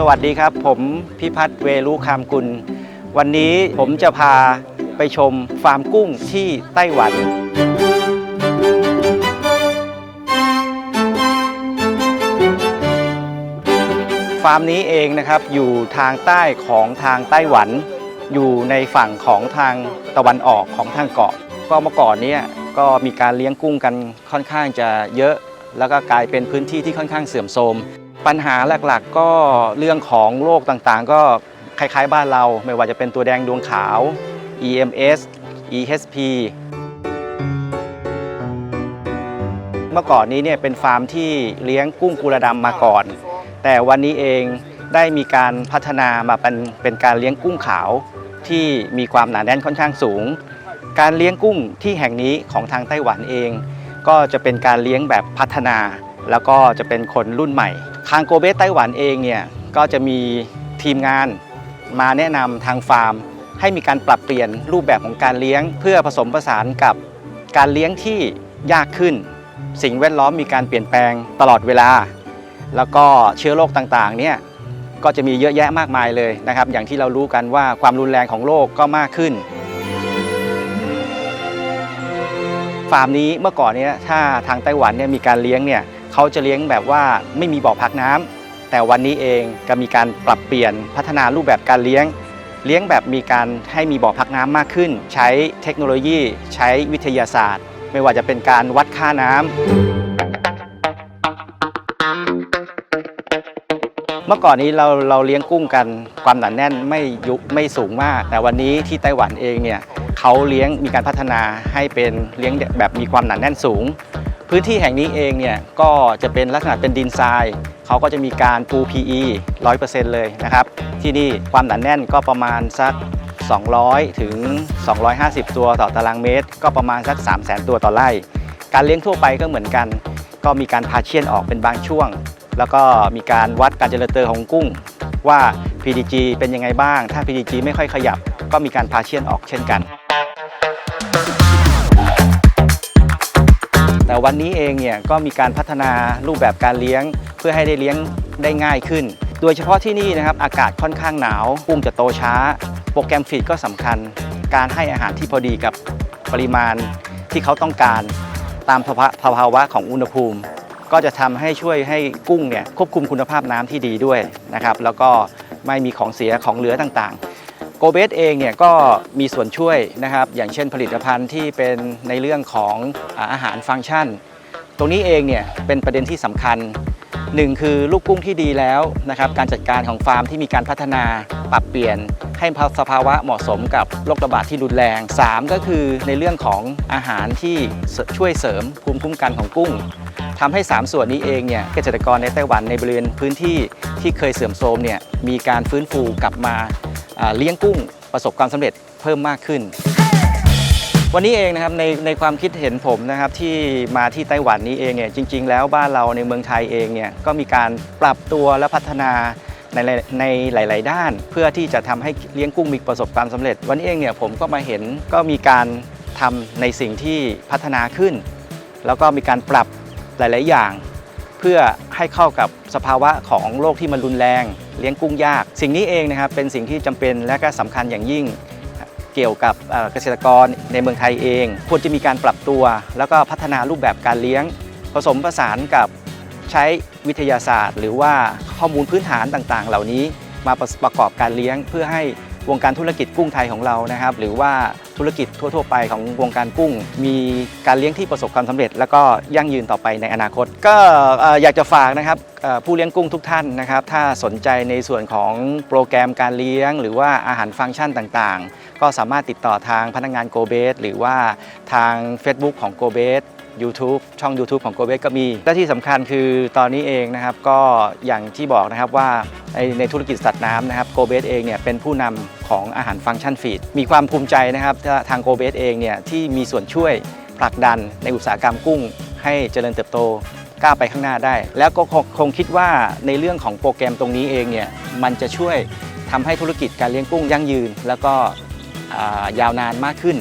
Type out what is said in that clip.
สวัสดีครับ ผมพิพัฒน์เวรุคามกุล วันนี้ผมจะพาไปชมฟาร์มกุ้งที่ไต้หวัน ฟาร์มนี้เองนะครับอยู่ทางใต้ของทางไต้หวัน อยู่ในฝั่งของทางตะวันออกของทางเกาะ ก็เมื่อก่อนเนี้ยก็มีการเลี้ยงกุ้งกันค่อนข้างจะเยอะ แล้วก็กลายเป็นพื้นที่ที่ค่อนข้างเสื่อมโทรม ปัญหาหลักๆ ก็เรื่องของโรคต่างๆ ก็คล้ายๆ บ้านเรา ไม่ว่าจะเป็นตัวแดงดวงขาว EMS EHP เมื่อก่อนนี้เนี่ยเป็นฟาร์มที่เลี้ยงกุ้งกุระดำมาก่อน แต่วันนี้เองได้มีการพัฒนามาเป็นเป็นการเลี้ยงกุ้งขาวที่มีความหนาแน่นค่อนข้างสูง การเลี้ยงกุ้งที่แห่งนี้ของทางไต้หวันเอง ก็จะเป็นการเลี้ยงแบบพัฒนา แล้วก็จะเป็นคนรุ่นใหม่ ทางโกเบไต้หวันเองเนี่ยก็จะมีทีมงานมาแนะนำทางฟาร์ม ให้มีการปรับเปลี่ยนรูปแบบของการเลี้ยง เพื่อผสมผสานกับการเลี้ยงที่ยากขึ้น สิ่งแวดล้อมมีการเปลี่ยนแปลงตลอดเวลา แล้วก็เชื้อโรคต่างๆเนี่ยก็จะมีเยอะแยะมากมายเลยนะครับ อย่างที่เรารู้กันว่าความรุนแรงของโรคก็มากขึ้น ฟาร์มนี้เมื่อก่อนเนี่ยถ้าทางไต้หวันเนี่ยมีการเลี้ยงเนี่ย เขาจะเลี้ยงแบบว่าไม่มีบ่อพักน้ำแต่วันนี้เองก็มีการปรับเปลี่ยนพัฒนารูปแบบการเลี้ยง เลี้ยงแบบมีการให้มีบ่อพักน้ำมากขึ้น ใช้เทคโนโลยี ใช้วิทยาศาสตร์ ไม่ว่าจะเป็นการวัดค่าน้ำเมื่อก่อนนี้เราเราเลี้ยงกุ้งกันความหนาแน่นไม่ยุไม่สูงมาก แต่วันนี้ที่ไต้หวันเองเนี่ยเขาเลี้ยงมีการพัฒนาให้เป็นเลี้ยงแบบมีความหนาแน่นสูง พื้นที่แห่งนี้เองเนี่ยก็จะเป็นลักษณะเป็นดินทรายเขาก็จะมีการปู PE 100%เลยนะครับ ที่นี่ความหนาแน่นก็ประมาณสัก 200 ถึง 250 ตัวต่อตารางเมตร ก็ประมาณสัก 3 0 0 0 0 0ตัวต่อไร่ การเลี้ยงทั่วไปก็เหมือนกัน ก็มีการพาเชียนออกเป็นบางช่วง แล้วก็มีการวัดการเจริญเติบโตของกุ้ง ว่า PDG เป็นยังไงบ้าง ถ้า PDG ไม่ค่อยขยับ ก็มีการพาเชียนออกเช่นกัน แต่วันนี้เองเนี่ยก็มีการพัฒนารูปแบบการเลี้ยง เพื่อให้ได้เลี้ยงได้ง่ายขึ้น โดยเฉพาะที่นี่นะครับอากาศค่อนข้างหนาวกุ้งจะโตช้า โปรแกรมฟีดก็สำคัญ การให้อาหารที่พอดีกับปริมาณที่เขาต้องการตามภาวะภาวะของอุณหภูมิ ก็จะทำให้ช่วยให้กุ้งเนี่ยควบคุมคุณภาพน้ำที่ดีด้วยนะครับแล้วก็ไม่มีของเสียของเหลือต่างๆ โกเบสเองเนี่ยก็มีส่วนช่วยนะครับ อย่างเช่นผลิตภัณฑ์ที่เป็นในเรื่องของอาหารฟังก์ชัน ตรงนี้เองเนี่ยเป็นประเด็นที่สำคัญหนึ่งคือลูกกุ้งที่ดีแล้วนะครับการจัดการของฟาร์มที่มีการพัฒนาปรับเปลี่ยน ให้สภาวะเหมาะสมกับโรคระบาดที่รุนแรง 3 ก็คือในเรื่องของอาหารที่ช่วยเสริมภูมิคุ้มกันของกุ้งทำให้ 3 ส่วนนี้เองเนี่ยเกษตรกรในไต้หวันในบริเวณพื้นที่ที่เคยเสื่อมโทรมเนี่ยมีการฟื้นฟูกลับมา เลี้ยงกุ้งประสบความสำเร็จเพิ่มมากขึ้น วันนี้เองนะครับในในความคิดเห็นผมนะครับที่มาที่ไต้หวันนี้เองเนี่ยจริง ๆ แล้วบ้านเราในเมืองไทยเองเนี่ยก็มีการปรับตัวและพัฒนาในในในหลาย ๆ ด้าน เพื่อที่จะทำให้เลี้ยงกุ้งมีประสบความสำเร็จ วันนี้เองเนี่ยผมก็มาเห็นก็มีการทำในสิ่งที่พัฒนาขึ้น แล้วก็มีการปรับหลาย ๆ อย่าง เพื่อให้เข้ากับสภาวะของโรคที่มันรุนแรงเลี้ยงกุ้งยาก สิ่งนี้เองนะครับเป็นสิ่งที่จำเป็นและก็สำคัญอย่างยิ่งเกี่ยวกับเอ่อเกษตรกรในเมืองไทยเอง ควรจะมีการปรับตัว แล้วก็พัฒนารูปแบบการเลี้ยง ผสมผสานกับใช้วิทยาศาสตร์ หรือว่าข้อมูลพื้นฐานต่างๆ เหล่านี้มาประประกอบการเลี้ยง เพื่อให้วงการธุรกิจกุ้งไทยของเรานะครับ หรือว่า ธุรกิจทั่ว ๆ ไปของวงการกุ้ง มีการเลี้ยงที่ประสบความสำเร็จ แล้วก็ยั่งยืนต่อไปในอนาคต ก็อยากจะฝากนะครับผู้เลี้ยงกุ้งทุกท่านนะครับ ถ้าสนใจในส่วนของโปรแกรมการเลี้ยง หรือว่าอาหารฟังก์ชันต่างๆ ก็สามารถติดต่อทางพนักงานโกเบสหรือว่าทาง Facebook ของโกเบส YouTube ช่อง YouTube ของโกเบสก็มี และที่สำคัญคือตอนนี้เองนะครับก็อย่างที่บอกนะครับว่าในในธุรกิจสัตว์น้ำนะครับโกเบสเองเนี่ยเป็นผู้นำ ของอาหารฟังก์ชันฟีด มีความภูมิใจนะครับทางโกเบสเองเนี่ยที่มีส่วนช่วยผลักดันในอุตสาหกรรมกุ้ง ให้เจริญเติบโตก้าวไปข้างหน้าได้ แล้วก็คงคิดว่าในเรื่องของโปรแกรมตรงนี้เองเนี่ยมันจะช่วยทำให้ธุรกิจการเลี้ยงกุ้งยั่งยืน แล้วก็ยาวนานมากขึ้น